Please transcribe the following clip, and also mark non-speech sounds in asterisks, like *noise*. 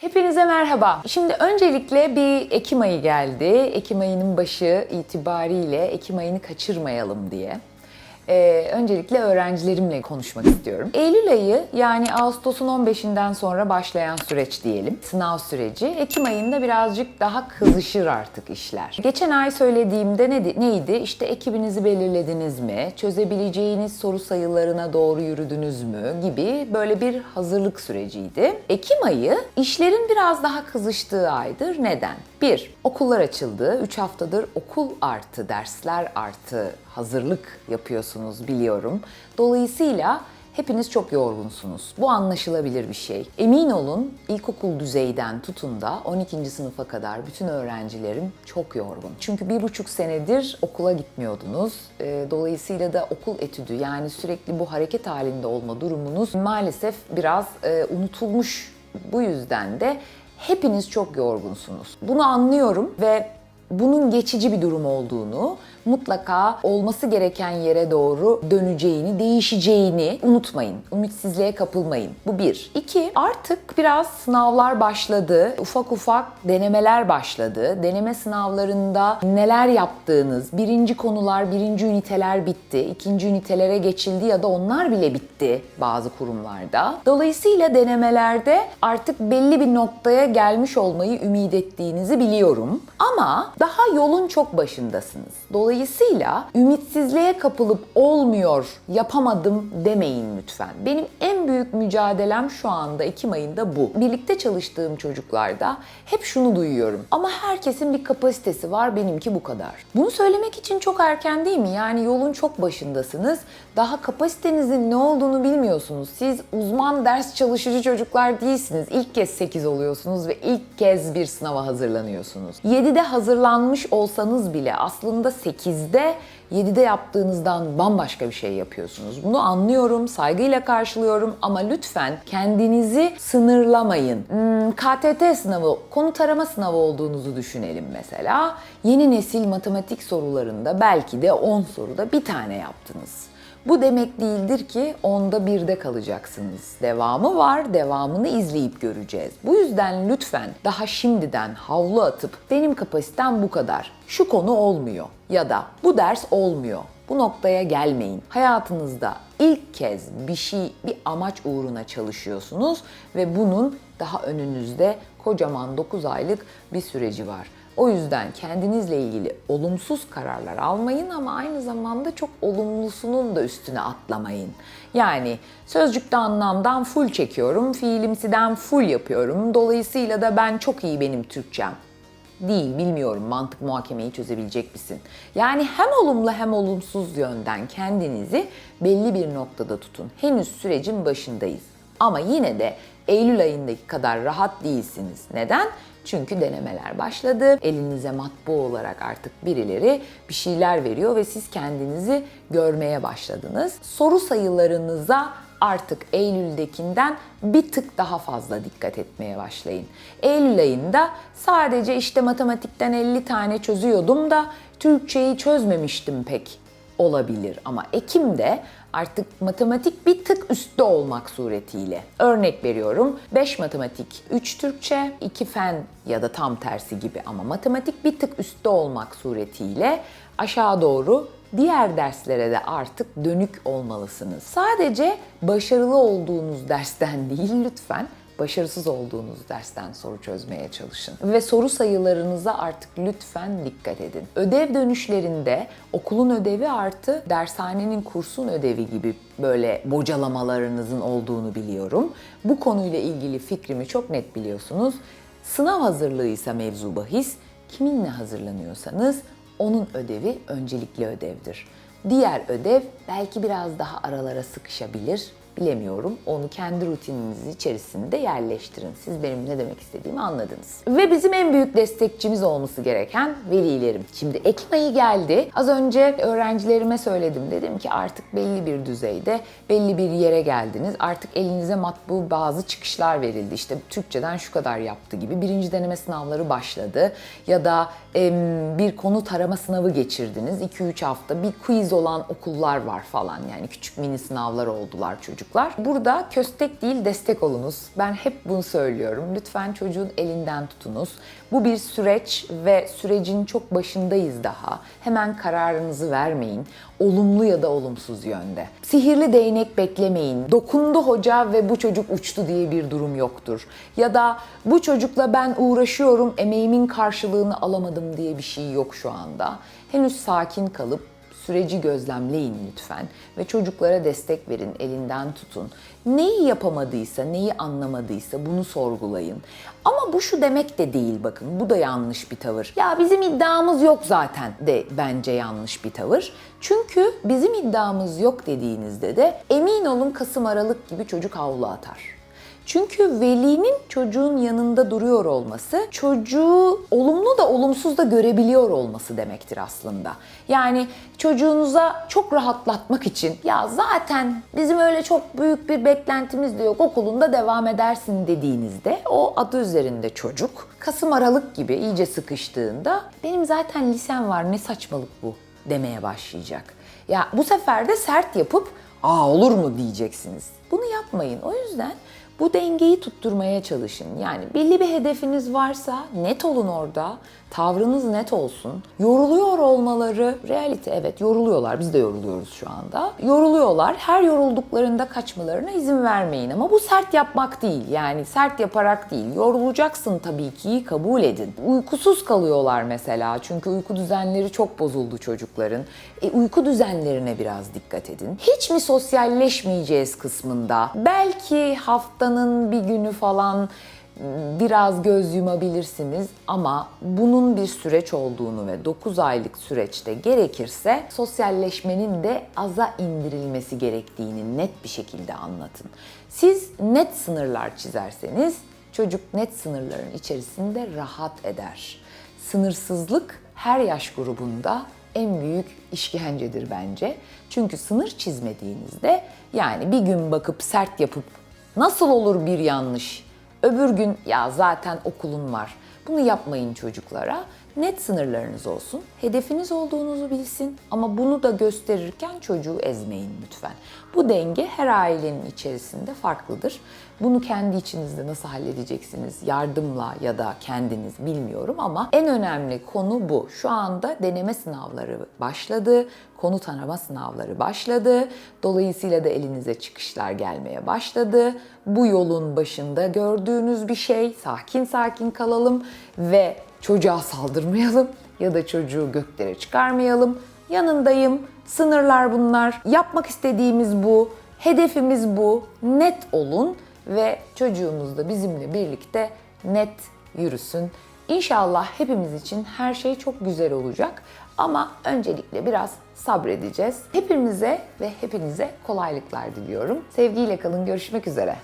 Hepinize merhaba. Şimdi öncelikle bir Ekim ayı geldi. Ekim ayının başı itibariyle Ekim ayını kaçırmayalım diye. Ee, öncelikle öğrencilerimle konuşmak istiyorum. Eylül ayı yani Ağustos'un 15'inden sonra başlayan süreç diyelim. Sınav süreci. Ekim ayında birazcık daha kızışır artık işler. Geçen ay söylediğimde ne, neydi? İşte ekibinizi belirlediniz mi? Çözebileceğiniz soru sayılarına doğru yürüdünüz mü? Gibi böyle bir hazırlık süreciydi. Ekim ayı işlerin biraz daha kızıştığı aydır. Neden? Bir, okullar açıldı. 3 haftadır okul artı, dersler artı hazırlık yapıyorsunuz biliyorum. Dolayısıyla hepiniz çok yorgunsunuz. Bu anlaşılabilir bir şey. Emin olun ilkokul düzeyden tutun da 12. sınıfa kadar bütün öğrencilerim çok yorgun. Çünkü bir buçuk senedir okula gitmiyordunuz. Ee, Dolayısıyla da okul etüdü yani sürekli bu hareket halinde olma durumunuz maalesef biraz e, unutulmuş. Bu yüzden de hepiniz çok yorgunsunuz. Bunu anlıyorum ve bunun geçici bir durum olduğunu, mutlaka olması gereken yere doğru döneceğini, değişeceğini unutmayın. Ümitsizliğe kapılmayın. Bu bir. İki, artık biraz sınavlar başladı. Ufak ufak denemeler başladı. Deneme sınavlarında neler yaptığınız, birinci konular, birinci üniteler bitti. ikinci ünitelere geçildi ya da onlar bile bitti bazı kurumlarda. Dolayısıyla denemelerde artık belli bir noktaya gelmiş olmayı ümit ettiğinizi biliyorum. Ama daha yolun çok başındasınız. Dolayısıyla ümitsizliğe kapılıp olmuyor, yapamadım demeyin lütfen. Benim en büyük mücadelem şu anda Ekim ayında bu. Birlikte çalıştığım çocuklarda hep şunu duyuyorum. Ama herkesin bir kapasitesi var, benimki bu kadar. Bunu söylemek için çok erken değil mi? Yani yolun çok başındasınız. Daha kapasitenizin ne olduğunu bilmiyorsunuz. Siz uzman ders çalışıcı çocuklar değilsiniz. İlk kez 8 oluyorsunuz ve ilk kez bir sınava hazırlanıyorsunuz. 7'de hazırlanmış olsanız bile aslında 8'de 7'de yaptığınızdan bambaşka bir şey yapıyorsunuz. Bunu anlıyorum, saygıyla karşılıyorum ama lütfen kendinizi sınırlamayın. Hmm, KTT sınavı, konu tarama sınavı olduğunuzu düşünelim mesela. Yeni nesil matematik sorularında belki de 10 soruda bir tane yaptınız. Bu demek değildir ki onda birde kalacaksınız. Devamı var, devamını izleyip göreceğiz. Bu yüzden lütfen daha şimdiden havlu atıp benim kapasitem bu kadar, şu konu olmuyor ya da bu ders olmuyor. Bu noktaya gelmeyin. Hayatınızda ilk kez bir şey, bir amaç uğruna çalışıyorsunuz ve bunun daha önünüzde kocaman 9 aylık bir süreci var. O yüzden kendinizle ilgili olumsuz kararlar almayın ama aynı zamanda çok olumlusunun da üstüne atlamayın. Yani sözcükte anlamdan full çekiyorum, fiilimsiden full yapıyorum. Dolayısıyla da ben çok iyi benim Türkçem. Değil, bilmiyorum mantık muhakemeyi çözebilecek misin? Yani hem olumlu hem olumsuz yönden kendinizi belli bir noktada tutun. Henüz sürecin başındayız. Ama yine de Eylül ayındaki kadar rahat değilsiniz. Neden? Çünkü denemeler başladı. Elinize matbu olarak artık birileri bir şeyler veriyor ve siz kendinizi görmeye başladınız. Soru sayılarınıza artık Eylül'dekinden bir tık daha fazla dikkat etmeye başlayın. Eylül ayında sadece işte matematikten 50 tane çözüyordum da Türkçeyi çözmemiştim pek olabilir ama Ekim'de artık matematik bir tık üstte olmak suretiyle. Örnek veriyorum 5 matematik, 3 Türkçe, 2 fen ya da tam tersi gibi ama matematik bir tık üstte olmak suretiyle aşağı doğru diğer derslere de artık dönük olmalısınız. Sadece başarılı olduğunuz dersten *laughs* değil lütfen başarısız olduğunuz dersten soru çözmeye çalışın. Ve soru sayılarınıza artık lütfen dikkat edin. Ödev dönüşlerinde okulun ödevi artı dershanenin kursun ödevi gibi böyle bocalamalarınızın olduğunu biliyorum. Bu konuyla ilgili fikrimi çok net biliyorsunuz. Sınav hazırlığı ise mevzu bahis. Kiminle hazırlanıyorsanız onun ödevi öncelikli ödevdir. Diğer ödev belki biraz daha aralara sıkışabilir. Bilemiyorum. Onu kendi rutininiz içerisinde yerleştirin. Siz benim ne demek istediğimi anladınız. Ve bizim en büyük destekçimiz olması gereken velilerim. Şimdi Ekim ayı geldi. Az önce öğrencilerime söyledim. Dedim ki artık belli bir düzeyde, belli bir yere geldiniz. Artık elinize matbu bazı çıkışlar verildi. İşte Türkçeden şu kadar yaptı gibi. Birinci deneme sınavları başladı. Ya da em, bir konu tarama sınavı geçirdiniz. 2-3 hafta bir quiz olan okullar var falan. Yani küçük mini sınavlar oldular çocuk çocuklar. Burada köstek değil destek olunuz. Ben hep bunu söylüyorum. Lütfen çocuğun elinden tutunuz. Bu bir süreç ve sürecin çok başındayız daha. Hemen kararınızı vermeyin. Olumlu ya da olumsuz yönde. Sihirli değnek beklemeyin. Dokundu hoca ve bu çocuk uçtu diye bir durum yoktur. Ya da bu çocukla ben uğraşıyorum, emeğimin karşılığını alamadım diye bir şey yok şu anda. Henüz sakin kalıp Süreci gözlemleyin lütfen ve çocuklara destek verin, elinden tutun. Neyi yapamadıysa, neyi anlamadıysa bunu sorgulayın. Ama bu şu demek de değil bakın, bu da yanlış bir tavır. Ya bizim iddiamız yok zaten de bence yanlış bir tavır. Çünkü bizim iddiamız yok dediğinizde de emin olun Kasım Aralık gibi çocuk havlu atar. Çünkü velinin çocuğun yanında duruyor olması, çocuğu olumlu da olumsuz da görebiliyor olması demektir aslında. Yani çocuğunuza çok rahatlatmak için ya zaten bizim öyle çok büyük bir beklentimiz de yok okulunda devam edersin dediğinizde o adı üzerinde çocuk Kasım Aralık gibi iyice sıkıştığında benim zaten lisem var ne saçmalık bu demeye başlayacak. Ya bu sefer de sert yapıp aa olur mu diyeceksiniz. Bunu yapmayın. O yüzden bu dengeyi tutturmaya çalışın. Yani belli bir hedefiniz varsa net olun orada. Tavrınız net olsun. Yoruluyor olmaları realite evet yoruluyorlar. Biz de yoruluyoruz şu anda. Yoruluyorlar. Her yorulduklarında kaçmalarına izin vermeyin ama bu sert yapmak değil. Yani sert yaparak değil. Yorulacaksın tabii ki kabul edin. Uykusuz kalıyorlar mesela. Çünkü uyku düzenleri çok bozuldu çocukların. E, uyku düzenlerine biraz dikkat edin. Hiç mi sosyalleşmeyeceğiz kısmında? Belki haftanın bir günü falan biraz göz yumabilirsiniz ama bunun bir süreç olduğunu ve 9 aylık süreçte gerekirse sosyalleşmenin de aza indirilmesi gerektiğini net bir şekilde anlatın. Siz net sınırlar çizerseniz çocuk net sınırların içerisinde rahat eder. Sınırsızlık her yaş grubunda en büyük işkencedir bence. Çünkü sınır çizmediğinizde yani bir gün bakıp sert yapıp nasıl olur bir yanlış Öbür gün ya zaten okulun var. Bunu yapmayın çocuklara. Net sınırlarınız olsun. Hedefiniz olduğunuzu bilsin ama bunu da gösterirken çocuğu ezmeyin lütfen. Bu denge her ailenin içerisinde farklıdır. Bunu kendi içinizde nasıl halledeceksiniz? Yardımla ya da kendiniz bilmiyorum ama en önemli konu bu. Şu anda deneme sınavları başladı. Konu tanıma sınavları başladı. Dolayısıyla da elinize çıkışlar gelmeye başladı. Bu yolun başında gördüğünüz bir şey. Sakin sakin kalalım ve çocuğa saldırmayalım ya da çocuğu göklere çıkarmayalım. Yanındayım. Sınırlar bunlar. Yapmak istediğimiz bu. Hedefimiz bu. Net olun ve çocuğumuz da bizimle birlikte net yürüsün. İnşallah hepimiz için her şey çok güzel olacak. Ama öncelikle biraz sabredeceğiz. Hepimize ve hepinize kolaylıklar diliyorum. Sevgiyle kalın. Görüşmek üzere.